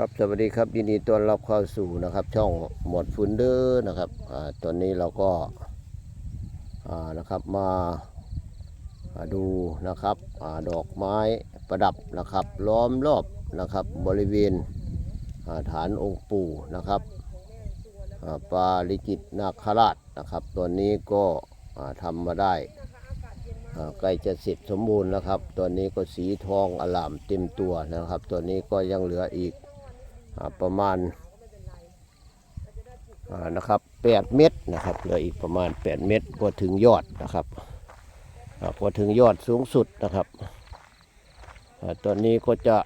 ครับสวัสดีครับยินดีต้อนรับเข้าสู่นะครับ ช่องหมดฟุนเดอร์นะครับอ่าตอนนี้เราก็อ่านะครับมาดูนะครับอาดอกไม้ประดับนะครับ ล้อมรอบนะครับบริเวณอ่าฐานองค์ปู่นะครับอ่าปาลิจิตนาคราชนะครับตัวนี้ก็อ่าทำมาได้ใกล้จะเสร็จสมบูรณ์แล้วครับ ตัวนี้ก็สีทองอลามเต็มตัวนะครับ ตัวนี้ก็ยังเหลืออีก ประมาณนะครับ8เม็ดนะครับเหลืออีกประมาณ 8 เม็ดก็ถึงยอดนะครับอ่าพอถึงยอดสูงสุดนะครับตอนนี้ก็จะ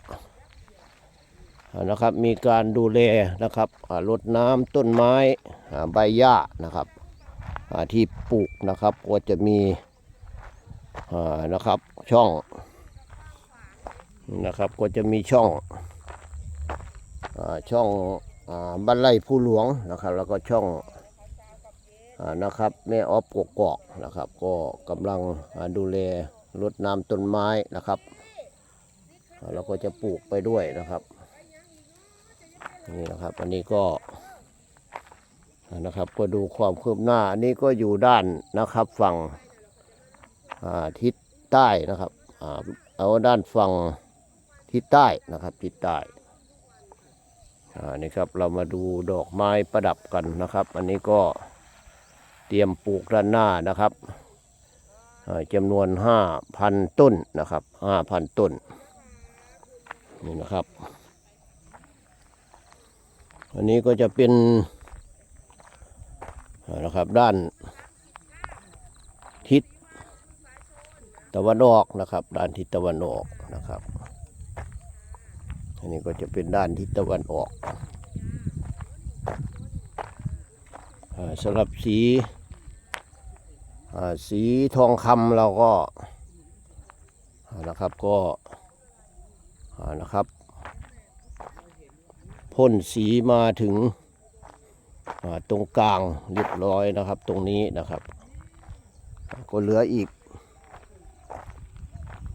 นะครับมีการดูแลนะครับรดน้ำต้นไม้ใบหญ้านะครับที่ปลูกนะครับก็จะมีนะครับช่องนะครับก็จะมีช่อง ช่องอบ้านไร่ผู้หลวงนะครับ แล้วก็ช่องอานะครับแม่ออฟกกอกนะครับ ก็กำลังดูแลรดน้ำต้นไม้นะครับอ่าเราก็จะปลูกไปด้วยนะครับนี่นะครับ อันนี้ก็นะครับก็ดูความคืบหน้า อันนี้ก็อยู่ด้านนะครับฝั่งอาทิศใต้นะครับอเอาด้านฝั่งทิศใต้นะครับทิศใต้ อ่านี่ครับเรามาดูดอกไม้ประดับกันนะครับ อันนี้ก็เตรียมปลูกด้านหน้านะครับจำนวนห้าพันต้นนะครับห้าพันต้นนี่นะครับ อันนี้ก็จะเป็นนะครับด้านทิศตะวันออกนะครับ ด้านทิศตะวันออกนะครับ อันนี้ก็จะเป็นด้านทิศตะวันออกอสำหรับสีสีทองคำเราก็นะครับก็นะครับพ่นสีมาถึงตรงกลางเรียบร้อยนะครับตรงนี้นะครับ ก็เหลืออีก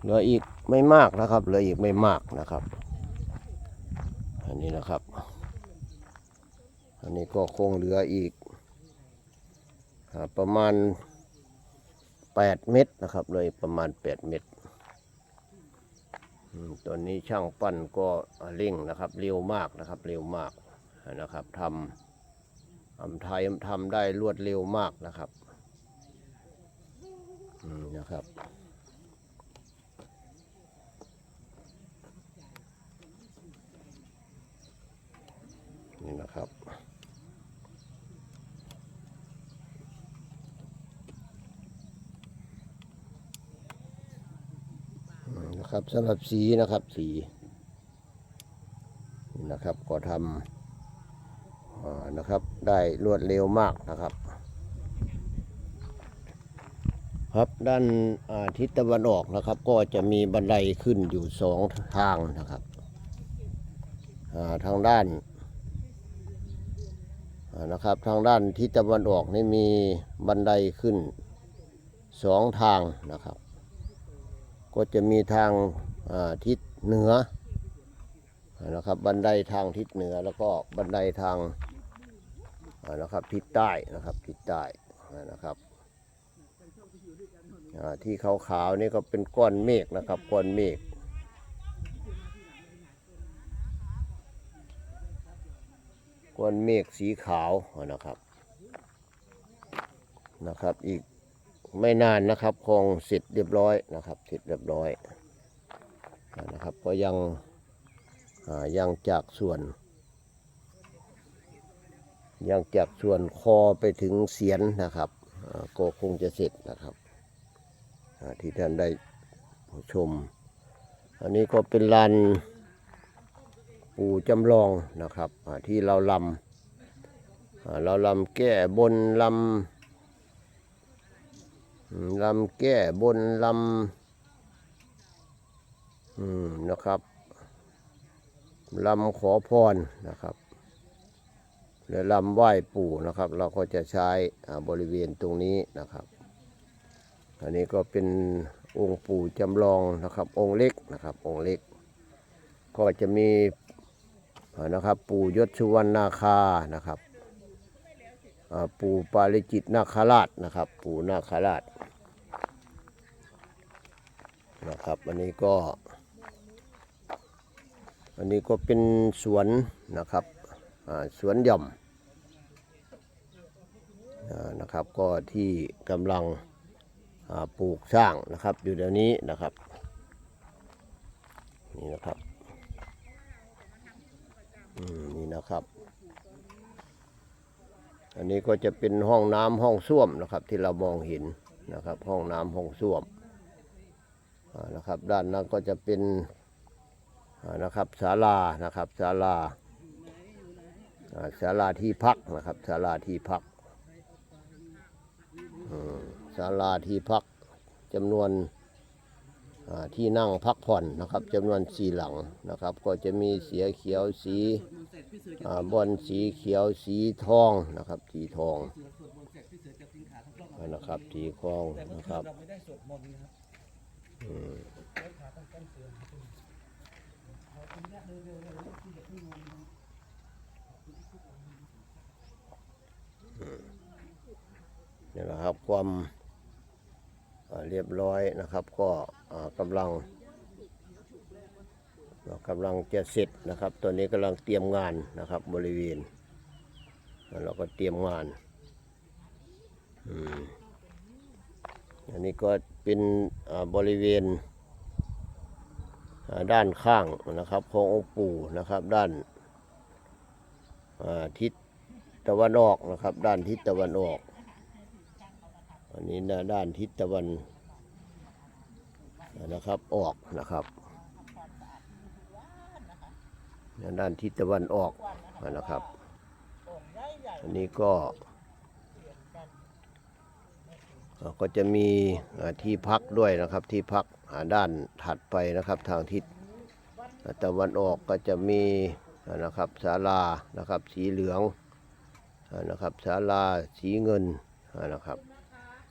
เหลืออีกไม่มากนะครับ เหลืออีกไม่มากนะครับ นนี้นะครับ อันนี้ก็คงเหลืออีกอประมาณ 8 เม็ดนะครับเลยประมาณ 8 เม็ดอืมตัวนี้ช่างปั้นก็เร่งนะครับ เร็วมากนะครับ เร็วมากนะครับทำทำไทยทำได้รวดเร็วมากนะครับนะครับ นี่นะครับ อืม นะครับสำหรับสีนะครับสีนะครับก็ทำนะครับได้รวดเร็วมากนะครับ ครับด้านาทิศตะวันออกนะครับ ก็จะมีบันไดขึ้นอยู่สองทางนะครับาทางด้านานะครับทางด้านทิศตะวันออกนี่มีบันไดขึ้นสองทางนะครับ ก็จะมีทางาทิศเหนือนะครับบันไดทางทิศเหนือแล้วก็บันไดทางานะครับทิศใต้นะครับทิศใต้นะครับที่ขาวๆนี่ก็เป็นก้อนเมฆนะครับก้อนเมฆก้อนเมฆสีขาวนะครับนะครับอีก ไม่นานนะครับคงเสร็จเรียบร้อยนะครับ เสร็จเรียบร้อยนะครับ ก็ยังยังจากส่วน ยังจากส่วนคอไปถึงเสียนนะครับก็คงจะเสร็จนะครับที่ท่านได้ชม อันนี้ก็เป็นลานปู่จำลองนะครับที่เราลำเราลำแก้บนลำ ลำแก้บนลำอืมนะครับลำขอพรนะครับและลำไหว้ปู่นะครับ เราก็จะใช้บริเวณตรงนี้นะครับ อันนี้ก็เป็นองค์ปู่จำลองนะครับ องค์เล็กนะครับ องค์เล็ก ก็จะมีนะครับปู่ยศสุวรรณนาคานะครับปู่ปาริจิตนาคราชนะครับ ปู่นาคราช นะครับอันนี้ก็ อันนี้ก็เป็นสวนนะครับสวนหย่อมนะครับก็ที่กำลังปลูกสร้างนะครับอยู่เดี๋ยวนี้นะครับนี่นะครับนี่นะครับ อันนี้ก็จะเป็นห้องน้ำห้องส้วมนะครับ ที่เรามองเห็นนะครับ ห้องน้ำห้องส้วม นะครับ ด้านนั้นก็จะเป็นนะครับศาลานะครับศาลาศาลาที่พักนะครับศาลาที่พักศาลาที่พักจำนวนที่นั่งพักผ่อนนะครับจำนวนสี่หลังนะครับ ก็จะมีเสียเขียวสีบอลสีเขียวสีทองนะครับ สีทองนะครับสีทองนะครับ นต์นะครับอืมนี่นะครับความเรียบร้อยนะครับ ก็กำลังกำลังจะเสร็จนะครับตอนนี้กำลังเตรียมงานนะครับ บริเวณเราก็เตรียมงาน อันนี้ก็ เป็นบริเวณด้านข้างนะครับขององค์ปู่นะครับด้านอาทิศตะวันออกนะครับ ด้านทิศตะวันออกอันนี้นะด้านทิศตะวันนะครับออกนะครับด้านทิศตะวันออกนะครับ อันนี้ก็ ก็จะมีที่พักด้วยนะครับที่พักอ่าด้านถัดไปนะครับทางทิศตะวันออกก็จะมีนะครับศาลานะครับสีเหลืองนะครับศาลาสีเงินนะครับ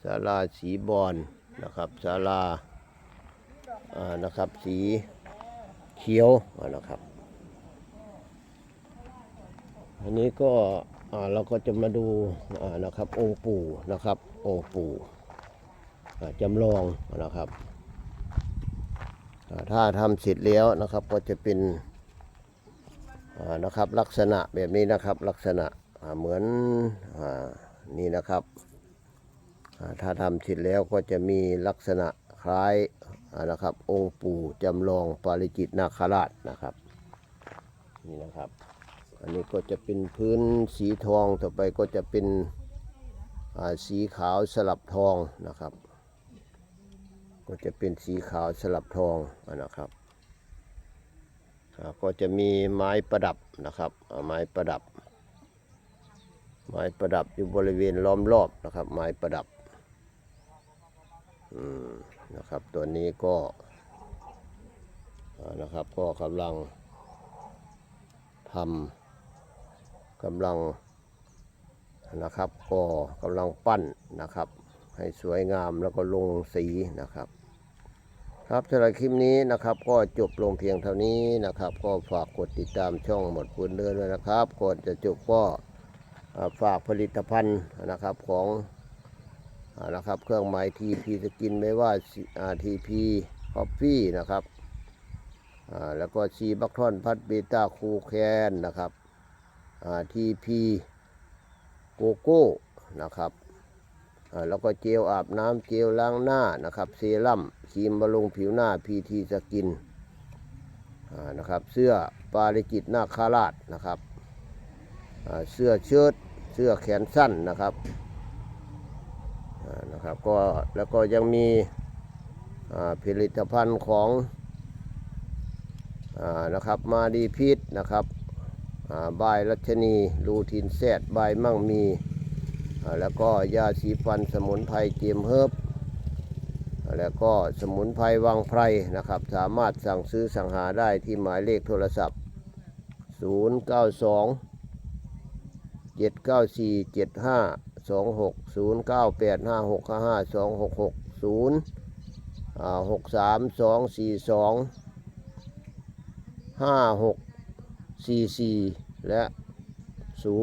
ศาลาสีบอลนะครับศาลานะครับสีเขียวนะครับ อันนี้ก็เราก็จะมาดูนะครับองค์ปู่นะครับองค์ปู่ จำลองนะครับ ถ้าทำเสร็จแล้วนะครับก็จะเป็นนะครับลักษณะแบบนี้นะครับลักษณะเหมือนอนี่นะครับ ถ้าทำเสร็จแล้วก็จะมีลักษณะคล้ายนะครับ องค์ปู่จำลองปาริจิตนาคราชนะครับนี่นะครับ อันนี้ก็จะเป็นพื้นสีทองต่อไปก็จะเป็นสีขาวสลับทองนะครับ ก็จะเป็นสีขาวสลับทองอ่านะครับ ก็จะมีไม้ประดับนะครับ ไม้ประดับ ไม้ประดับอยู่บริเวณล้อมรอบนะครับ ไม้ประดับอืมนะครับ ตัวนี้ก็นะครับก็กำลังทำกำลังนะครับ ก็กำลังปั้นนะครับ ให้สวยงามแล้วก็ลงสีนะครับ ครับสำหรับคลิปนี้นะครับ ก็จบลงเพียงเท่านี้นะครับ ก็ฝากกดติดตามช่องหมดปูนเดินด้วยนะครับก่อนจะจบก็ฝากผลิตภัณฑ์นะครับของอนะครับเครื่องหมายทีพีสกินไม่ว่าทีพีคอฟฟี่นะครับแล้วก็ซีบัคทอนพัดเบต้าคูแคนนะครับทีพีโกโก้นะครับ แล้วก็เจลอาบน้ำเจลล้างหน้านะครับ เซรั่มครีมบำรุงผิวหน้าพีทีสกินนะครับ เสื้อปาริจิตนาคาราชนะครับเสื้อเชิ้ตเสื้อแขนสั้นนะครับนะครับก็แล้วก็ยังมีผลิตภัณฑ์ของอนะครับมาดีพิษนะครับอ่าบายรัชนีลูทินแซดบายมั่งมี แล้วก็ยาสีฟันสมุนไพรเจียมเฮิบแล้วก็สมุนไพรวังไพรนะครับ สามารถสั่งซื้อสั่งหาได้ที่หมายเลขโทรศัพท์ 092เจ็ดเก้าสี่เจ็ดห้าสองหกศูนย์เก้าและศู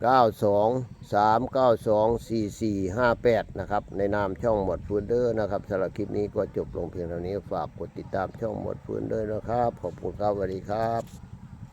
นย์เก้าสองสามเก้าสองสี่สี่ห้าแปดนะครับ ในนามช่องหมดฟืนเดอร์นะครับสำหรับคลิปนี้ก็จบลงเพียงเท่านี้ฝากกดติดตามช่องหมดฟืนเดอร์นะครับ ขอบคุณครับสวัสดีครับ